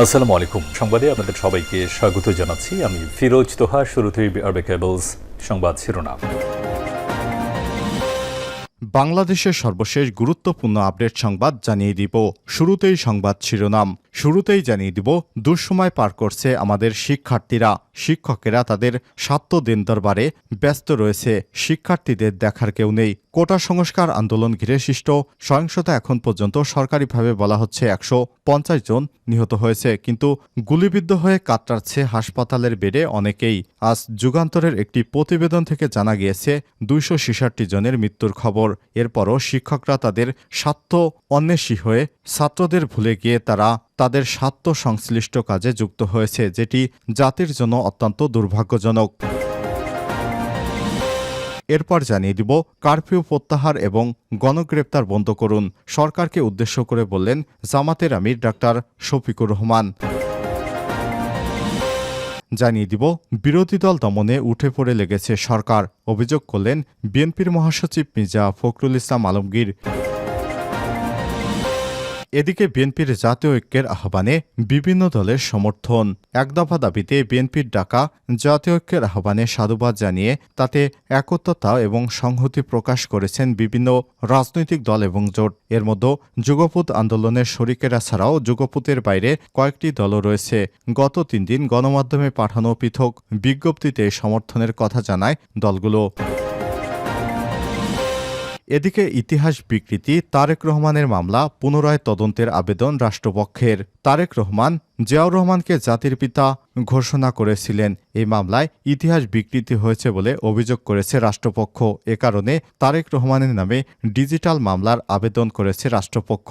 আসসালামু আলাইকুম। সংবাদে আপনাদের সবাইকে স্বাগত জানাচ্ছি। আমি ফিরোজ তোহা, শুরুতেই আরবে কেবলস সংবাদ শিরোনাম। বাংলাদেশের সর্বশেষ গুরুত্বপূর্ণ আপডেট সংবাদ জানিয়ে দিব। শুরুতেই সংবাদ শিরোনাম। শুরুতেই জানিয়ে দিব, দুঃসময় পার করছে আমাদের শিক্ষার্থীরা। শিক্ষকেরা তাদের স্বার্থ দিন দরবারে ব্যস্ত রয়েছে। শিক্ষার্থীদের দেখার কেউ নেই। কোটা সংস্কার আন্দোলন ঘিরে সৃষ্ট সহিংসতা এখন পর্যন্ত সরকারিভাবে বলা হচ্ছে একশো পঞ্চাশ জন নিহত হয়েছে, কিন্তু গুলিবিদ্ধ হয়ে কাতরাচ্ছে হাসপাতালের বেডে অনেকেই। আজ যুগান্তরের একটি প্রতিবেদন থেকে জানা গিয়েছে, দুইশো ছেষট্টি জনের মৃত্যুর খবর। এরপরও শিক্ষকরা তাদের স্বার্থ অন্বেষী হয়ে ছাত্রদের ভুলে গিয়ে তারা তাদের স্বার্থ সংশ্লিষ্ট কাজে যুক্ত হয়েছে, যেটি জাতির জন্য অত্যন্ত দুর্ভাগ্যজনক। এরপর জানিয়ে দিব, কারফিউ প্রত্যাহার এবং গণগ্রেপ্তার বন্ধ করুন। সরকারকে উদ্দেশ্য করে বললেন জামাতের আমির ডাক্তার শফিকুর রহমান। জানিয়ে দিব, বিরোধী দল দমনে উঠে পড়ে লেগেছে সরকার। অভিযোগ করলেন বিএনপির মহাসচিব মির্জা ফখরুল ইসলাম আলমগীর। এদিকে বিএনপির জাতীয় ঐক্যের আহ্বানে বিভিন্ন দলের সমর্থন। এক দফা দাবিতে বিএনপির ডাকা জাতীয় ঐক্যের আহ্বানে সাধুবাদ জানিয়ে তাতে একত্রতা এবং সংহতি প্রকাশ করেছেন বিভিন্ন রাজনৈতিক দল এবং জোট। এর মধ্যে যুগপুত আন্দোলনের শরিকেরা ছাড়াও যুগপুতের বাইরে কয়েকটি দলও রয়েছে। গত তিন দিন গণমাধ্যমে পাঠানো পৃথক বিজ্ঞপ্তিতে সমর্থনের কথা জানায় দলগুলো। এদিকে ইতিহাস বিকৃতি, তারেক রহমানের মামলা, পুনরায় তদন্তের আবেদন রাষ্ট্রপক্ষের। তারেক রহমান, জিয়াউর রহমানকে জাতির পিতা ঘোষণা করেছিলেন। এই মামলায় ইতিহাস বিকৃতি হয়েছে বলে অভিযোগ করেছে রাষ্ট্রপক্ষ। এ কারণে তারেক রহমানের নামে ডিজিটাল মামলার আবেদন করেছে রাষ্ট্রপক্ষ।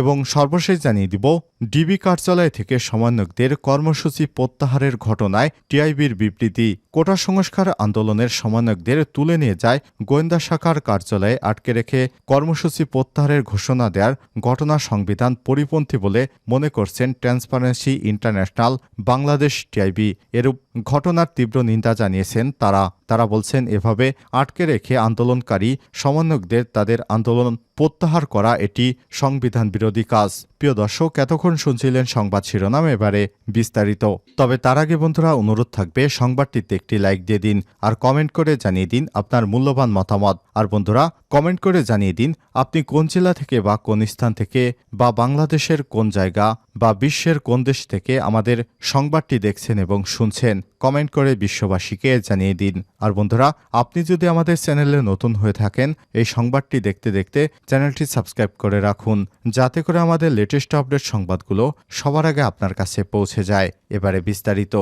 এবং সর্বশেষ জানিয়ে দিব, ডিবি কার্যালয় থেকে সমন্বয়কদের কর্মসূচি প্রত্যাহারের ঘটনায় টিআইবির বিবৃতি। কোটা সংস্কার আন্দোলনের সমন্বয়কদের তুলে নিয়ে যায় গোয়েন্দা শাখার কার্যালয়ে আটকে রেখে কর্মসূচি প্রত্যাহারের ঘোষণা দেওয়ার ঘটনা সংবিধান পরিপন্থী বলে মনে করছেন ট্রান্সপারেন্সি ইন্টারন্যাশনাল বাংলাদেশ টিআইবি। এরূপ ঘটনার তীব্র নিন্দা জানিয়েছেন তারা। তারা বলছেন, এভাবে আটকে রেখে আন্দোলনকারী সমন্বয়কদের তাদের আন্দোলন প্রত্যাহার করা এটি সংবিধান বিরোধী কাজ। প্রিয় দর্শক, এতক্ষণ শুনছিলেন সংবাদ শিরোনাম, এবারে বিস্তারিত। তবে তার আগে বন্ধুরা, অনুরোধ থাকবে, সংবাদটিতে একটি লাইক দিয়ে দিন, আর কমেন্ট করে জানিয়ে দিন আপনার মূল্যবান মতামত। আর বন্ধুরা, কমেন্ট করে জানিয়ে দিন আপনি কোন জেলা থেকে বা কোন স্থান থেকে, বা বাংলাদেশের কোন জায়গা, বা বিশ্বের কোন দেশ থেকে আমাদের সংবাদটি দেখছেন এবং শুনছেন। কমেন্ট করে বিশ্ববাসীকে জানিয়ে দিন। আর বন্ধুরা, আপনি যদি আমাদের চ্যানেলে নতুন হয়ে থাকেন, এই সংবাদটি দেখতে দেখতে চ্যানেলটি সাবস্ক্রাইব করে রাখুন, যাতে করে আমাদের লেটেস্ট আপডেট সংবাদগুলো সবার আগে আপনার কাছে পৌঁছে যায়। এবারে বিস্তারিত।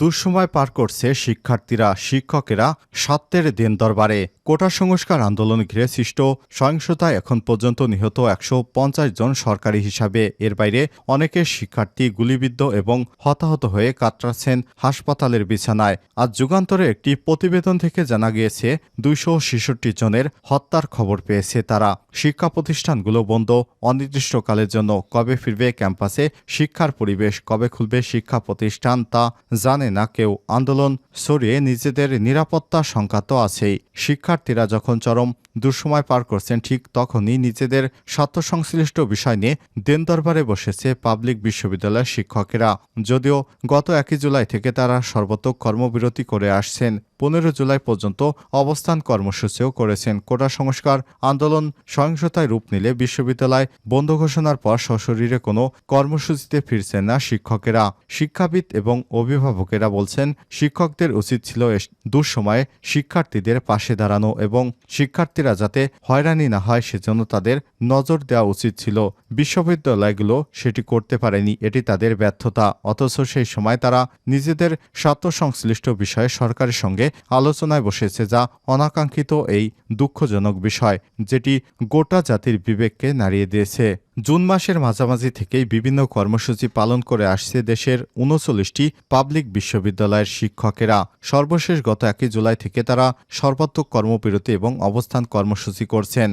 দুঃসময় পার করছে শিক্ষার্থীরা, শিক্ষকেরা স্বার্থের দিন দরবারে। কোটা সংস্কার আন্দোলন ঘিরে সৃষ্ট সহিংসতায় এখন পর্যন্ত নিহত একশো পঞ্চাশ জন সরকারি হিসাবে। এর বাইরে অনেকে শিক্ষার্থী, গুলিবিদ্ধ এবং হতাহত হয়ে কাতরাচ্ছেন হাসপাতালের বিছানায়। আজ যুগান্তরে একটি প্রতিবেদন থেকে জানা গিয়েছে, দুইশো ছেষট্টি জনের হত্যার খবর পেয়েছে তারা। শিক্ষা প্রতিষ্ঠানগুলো বন্ধ অনির্দিষ্টকালের জন্য কবে ফিরবে ক্যাম্পাসে, শিক্ষার পরিবেশ কবে খুলবে শিক্ষা প্রতিষ্ঠান তা জানে না কেউ আন্দোলন সরিয়ে নিজেদের নিরাপত্তা সংখ্যা তো আছেই। শিক্ষার্থীরা যখন চরম দুঃসময় পার করছেন ঠিক তখনই নিজেদের স্বার্থ সংশ্লিষ্ট বিষয় নিয়ে দেন দরবারে বসেছে পাবলিক বিশ্ববিদ্যালয়ের শিক্ষকেরা। যদিও গত একই জুলাই থেকে তারা সর্বতক কর্মবিরতি করে আসছেন। পনেরো জুলাই পর্যন্ত অবস্থান কর্মসূচিও করেছেন। কোটা সংস্কার, আন্দোলন, সহিংসতায় রূপ নিলে বিশ্ববিদ্যালয় বন্ধ ঘোষণার পর সশরীরে কোনো কর্মসূচিতে ফিরছেন না শিক্ষকেরা। শিক্ষাবিদ এবং অভিভাবকেরা বলছেন, শিক্ষকদের উচিত ছিল দুঃসময়ে শিক্ষার্থীদের পাশে দাঁড়ানো এবং শিক্ষার্থীরা যাতে হয়রানি না হয় সেজন্য তাদের নজর দেওয়া উচিত ছিল। বিশ্ববিদ্যালয়গুলো সেটি করতে পারেনি, এটি তাদের ব্যর্থতা। অথচ সেই সময় তারা নিজেদের স্বার্থসংশ্লিষ্ট বিষয়ে সরকারের সঙ্গে আলোচনায় বসেছে, যা অনাকাঙ্ক্ষিত এই দুঃখজনক বিষয়, যেটি গোটা জাতির বিবেককে নাড়িয়ে দিয়েছে। জুন মাসের মাঝামাঝি থেকেই বিভিন্ন কর্মসূচি পালন করে আসছে দেশের উনচল্লিশটি পাবলিক বিশ্ববিদ্যালয়ের শিক্ষকেরা। সর্বশেষ গত একই জুলাই থেকে তারা সর্বাত্মক কর্মবিরতি এবং অবস্থান কর্মসূচি করছেন।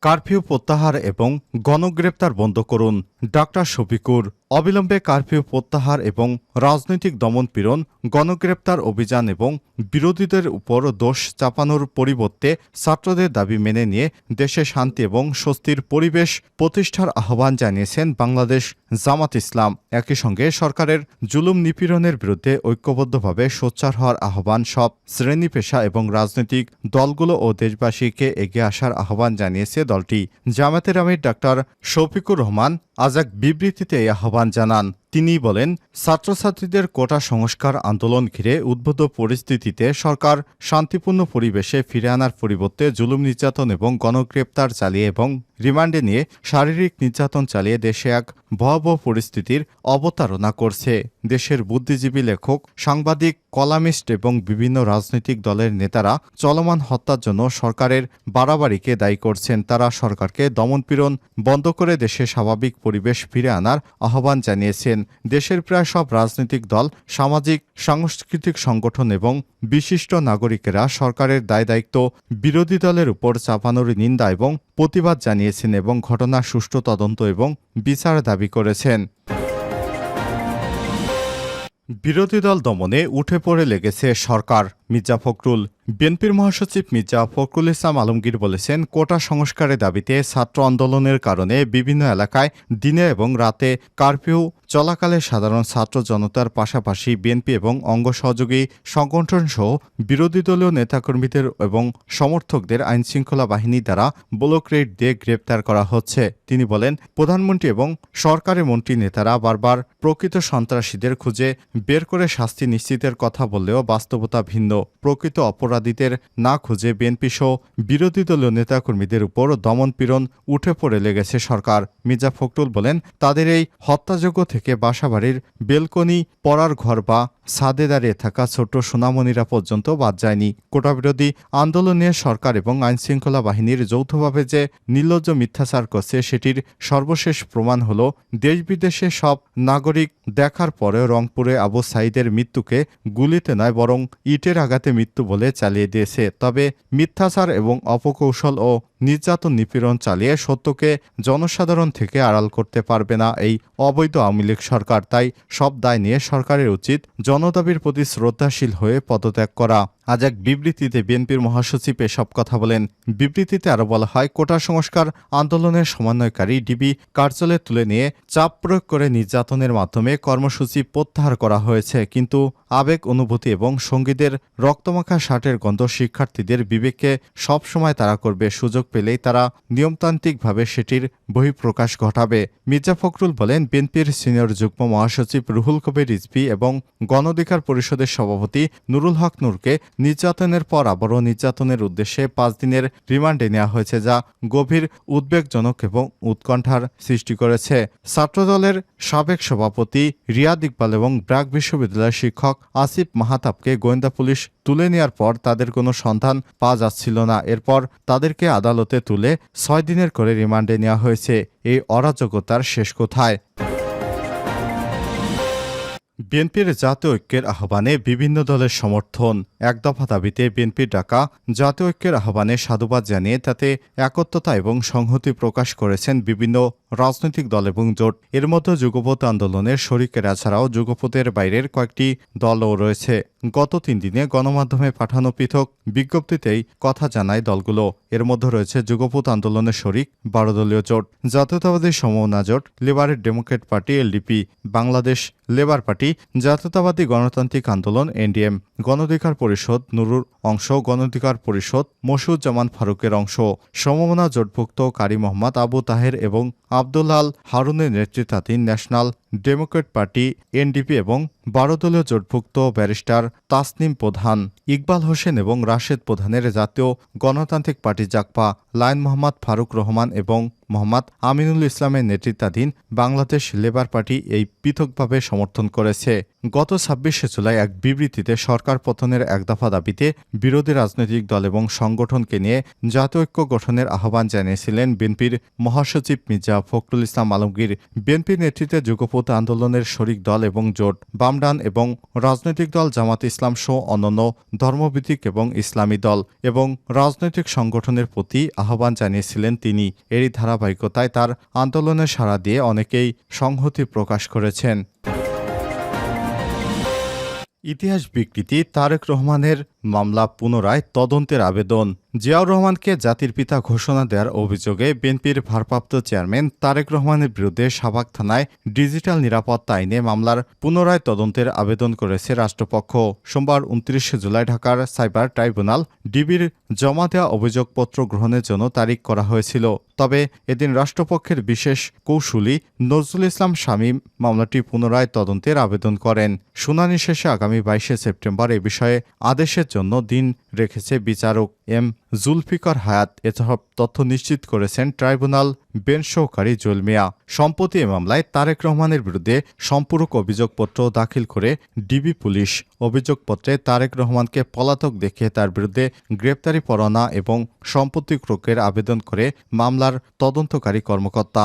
কারফিউ প্রত্যাহার এবং গণগ্রেপ্তার বন্ধ করুন। ডাক্তার শফিকুর অবিলম্বে কারফিউ প্রত্যাহার এবং রাজনৈতিক দমনপীড়ন, গণগ্রেপ্তার অভিযান এবং বিরোধীদের উপর দোষ চাপানোর পরিবর্তে ছাত্রদের দাবি মেনে নিয়ে দেশে শান্তি এবং স্বস্তির পরিবেশ প্রতিষ্ঠার আহ্বান জানিয়েছেন বাংলাদেশ জামাত ইসলাম। একই সঙ্গে সরকারের জুলুম নিপীড়নের বিরুদ্ধে ঐক্যবদ্ধভাবে সোচ্চার হওয়ার আহ্বান সব শ্রেণি পেশা এবং রাজনৈতিক দলগুলো ও দেশবাসীকে এগিয়ে আসার আহ্বান জানিয়েছে দলটি। জামাতের আমির ডাক্তার শফিকুর রহমান আজ এক বিবৃতিতে এই আহ্বান জানান তিনি বলেন, ছাত্রছাত্রীদের কোটা সংস্কার আন্দোলন ঘিরে উদ্ভূত পরিস্থিতিতে সরকার শান্তিপূর্ণ পরিবেশে ফিরে আনার পরিবর্তে জুলুম নির্যাতন এবং গণগ্রেপ্তার চালিয়ে এবং রিমান্ডে নিয়ে শারীরিক নির্যাতন চালিয়ে দেশে এক ভয়াবহ পরিস্থিতির অবতারণা করছে। দেশের বুদ্ধিজীবী লেখক, সাংবাদিক, কলামিস্ট এবং বিভিন্ন রাজনৈতিক দলের নেতারা চলমান হত্যার জন্য সরকারের বাড়াবাড়িকে দায়ী করছেন। তারা সরকারকে দমনপীড়ন বন্ধ করে দেশে স্বাভাবিক পরিবেশ ফিরে আনার আহ্বান জানিয়েছেন। দেশের প্রায় সব রাজনৈতিক দল, সামাজিক, সাংস্কৃতিক সংগঠন এবং বিশিষ্ট নাগরিকেরা সরকারের দায় দায়িত্ব বিরোধী দলের উপর চাপানোর নিন্দা এবং প্রতিবাদ জানিয়েছেন এবং ঘটনার সুষ্ঠু তদন্ত এবং বিচার দাবি করেছেন। বিরোধী দল দমনে উঠে পড়ে লেগেছে সরকার, মির্জা ফখরুল। বিএনপির মহাসচিব মির্জা ফখরুল ইসলাম আলমগীর বলেছেন, কোটা সংস্কারের দাবিতে ছাত্র আন্দোলনের কারণে বিভিন্ন এলাকায় দিনে এবং রাতে কারফিউ চলাকালে সাধারণ ছাত্র জনতার পাশাপাশি বিএনপি এবং অঙ্গ সহযোগী সংগঠন সহ বিরোধী দলীয় নেতাকর্মীদের এবং সমর্থকদের আইনশৃঙ্খলা বাহিনী দ্বারা ব্লক রেড দিয়ে গ্রেপ্তার করা হচ্ছে। তিনি বলেন, প্রধানমন্ত্রী এবং সরকারের মন্ত্রী নেতারা বারবার প্রকৃত সন্ত্রাসীদের খুঁজে বের করে শাস্তি নিশ্চিতের কথা বললেও বাস্তবতা ভিন্ন। প্রকৃত অপরাধীদের না খুঁজে বিএনপি সহ বিরোধী দলীয় নেতাকর্মীদের উপর দমনপীড়ন উঠে পড়ে লেগেছে সরকার। মির্জা ফখরুল বলেন, তাদের এই হত্যাযোগ্য থেকে বাসাবাড়ির বেলকনি, পড়ার ঘর বা ছাদে দাঁড়িয়ে থাকা ছোট্ট সোনামণিরা পর্যন্ত বাদ যায়নি। কোটাবিরোধী আন্দোলনে সরকার এবং আইনশৃঙ্খলা বাহিনীর যৌথভাবে যে নির্লজ্জ মিথ্যাচার করছে, সেটির সর্বশেষ প্রমাণ হল দেশ বিদেশে সব নাগরিক দেখার পরেও রংপুরে আবু সাইদের মৃত্যুকে গুলিতে নয়, বরং ইটের আঘাতে মৃত্যু বলে চালিয়ে দিয়েছে। তবে মিথ্যাচার এবং অপকৌশল ও নির্যাতন নিপীড়ন চালিয়ে সত্যকে জনসাধারণ থেকে আড়াল করতে পারবে না এই অবৈধ আওয়ামী লীগ সরকার। তাই সব দায় নিয়ে সরকারের উচিত জনদাবির প্রতি শ্রদ্ধাশীল হয়ে পদত্যাগ করা। আজ এক বিবৃতিতে বিএনপির মহাসচিব এসব কথা বলেন। বিবৃতিতে আরও বলা হয়, কোটা সংস্কার আন্দোলনের সমন্বয়কারী ডিবি কার্যালয়ে তুলে নিয়ে চাপ প্রয়োগ করে নির্যাতনের মাধ্যমে কর্মসূচি প্রত্যাহার করা হয়েছে। কিন্তু আবেগ, অনুভূতি এবং সঙ্গীদের রক্তমাখা শার্টের গন্ধ শিক্ষার্থীদের বিবেককে সবসময় তারা করবে। সুযোগ পেলেই তারা নিয়মতান্ত্রিকভাবে সেটির বহিঃপ্রকাশ ঘটাবে। মির্জা ফখরুল বলেন, বিএনপির সিনিয়র যুগ্ম মহাসচিব রুহুল কবির রিজভি এবং গণঅধিকার পরিষদের সভাপতি নুরুল হক নূরকে নির্যাতনের পর আবারও নির্যাতনের উদ্দেশ্যে পাঁচ দিনের রিমান্ডে নেওয়া হয়েছে যা গভীর উদ্বেগজনক এবং উৎকণ্ঠার সৃষ্টি করেছে। ছাত্রদলের সাবেক সভাপতি রিয়াদ ইকবাল এবং ব্র্যাক বিশ্ববিদ্যালয়ের শিক্ষক আসিফ মাহাতাবকে গোয়েন্দা পুলিশ তুলে নেওয়ার পর তাদের কোনো সন্ধান পাওয়া যাচ্ছিল না। এরপর তাদেরকে আদালতে তুলে ছয় দিনের করে রিমান্ডে নেওয়া হয়েছে। এই অরাজকতার শেষ কোথায়? বিএনপির জাতীয় ঐক্যের আহ্বানে বিভিন্ন দলের সমর্থন। এক দফা দাবিতে বিএনপির ডাকা, জাতীয় ঐক্যের আহ্বানে সাধুবাদ জানিয়ে তাতে একত্রতা এবং সংহতি প্রকাশ করেছেন বিভিন্ন রাজনৈতিক দল এবং জোট। এর মধ্যে যুগপথ আন্দোলনের শরিকেরা ছাড়াও যুগপথের বাইরের কয়েকটি দলও রয়েছে। গত তিন দিনে গণমাধ্যমে পাঠানো পৃথক বিজ্ঞপ্তিতেই কথা জানায় দলগুলো। এর মধ্যে রয়েছে যুগপথ আন্দোলনের শরিক বারো দলীয় জোট, জাতীয়তাবাদী সমমনা জোট, লেবারের Democrat party, LDP, Bangladesh labour party জাতীয়তাবাদী গণতান্ত্রিক আন্দোলন, এনডিএম, গণধিকার পরিষদ, নুরুর অংশ, গণধিকার পরিষদ জামান ফারুকের অংশ। সমমনা জোটভুক্ত কারি মোহাম্মদ আবু তাহের এবং আবদুল্লাল হারুনের নেতৃত্বাধীন ন্যাশনাল ডেমোক্রেট পার্টি, এনডিপি এবং বারো দলীয় জোটভুক্ত ব্যারিস্টার তাসনিম প্রধান, ইকবাল হোসেন এবং রাশেদ প্রধানের জাতীয় গণতান্ত্রিক পার্টি জাকপা লায়ন মোহাম্মদ ফারুক রহমান এবং মোহাম্মদ আমিনুল ইসলামের নেতৃত্বাধীন বাংলাদেশ লেবার পার্টি এই পৃথকভাবে সমর্থন করেছে। গত ছাব্বিশে জুলাই এক বিবৃতিতে সরকার পতনের এক দফা দাবিতে বিরোধী রাজনৈতিক দল এবং সংগঠনকে নিয়ে জাতীয় ঐক্য গঠনের আহ্বান জানিয়েছিলেন বিএনপির মহাসচিব মির্জা ফখরুল ইসলাম আলমগীর। বিএনপির নেতৃত্বে যুগপথ আন্দোলনের শরিক দল এবং জোট বাম কামরান এবং রাজনৈতিক দল জামাত ইসলাম সহ অন্যান্য ধর্মভিত্তিক এবং ইসলামী দল এবং রাজনৈতিক সংগঠনের প্রতি আহ্বান জানিয়েছিলেন তিনি। এরই ধারাবাহিকতায় তার আন্দোলনে সাড়া দিয়ে অনেকেই সংহতি প্রকাশ করেছেন। ইতিহাস বিকৃতি, তারেক রহমানের মামলা পুনরায় তদন্তের আবেদন। জিয়াউর রহমানকে জাতির পিতা ঘোষণা দেওয়ার অভিযোগে বিএনপির ভারপ্রাপ্ত চেয়ারম্যান তারেক রহমানের বিরুদ্ধে সাবাক থানায় ডিজিটাল নিরাপত্তা আইনে মামলার পুনরায় তদন্তের আবেদন করেছে রাষ্ট্রপক্ষ। সোমবার উনত্রিশে জুলাই ঢাকার সাইবার ট্রাইব্যুনাল ডিবির জমা দেওয়া অভিযোগপত্র গ্রহণের জন্য তারিখ করা হয়েছিল। তবে এদিন রাষ্ট্রপক্ষের বিশেষ কৌশলী নজরুল ইসলাম শামীম মামলাটি পুনরায় তদন্তের আবেদন করেন। শুনানি শেষে আগামী বাইশে সেপ্টেম্বর এ বিষয়ে আদেশের জন্য দিন রেখেছে বিচারক এম জুলফিকার হায়াত এসব তথ্য নিশ্চিত করেছেন ট্রাইব্যুনাল বেঞ্চ সহকারী জুল মিয়া। সম্প্রতি এ মামলায় তারেক রহমানের বিরুদ্ধে সম্পূরক অভিযোগপত্র দাখিল করে ডিবি পুলিশ অভিযোগপত্রে তারেক রহমানকে পলাতক দেখিয়ে তার বিরুদ্ধে গ্রেপ্তারি পরোয়ানা এবং সম্পত্তি ক্রোকের আবেদন করে মামলার তদন্তকারী কর্মকর্তা।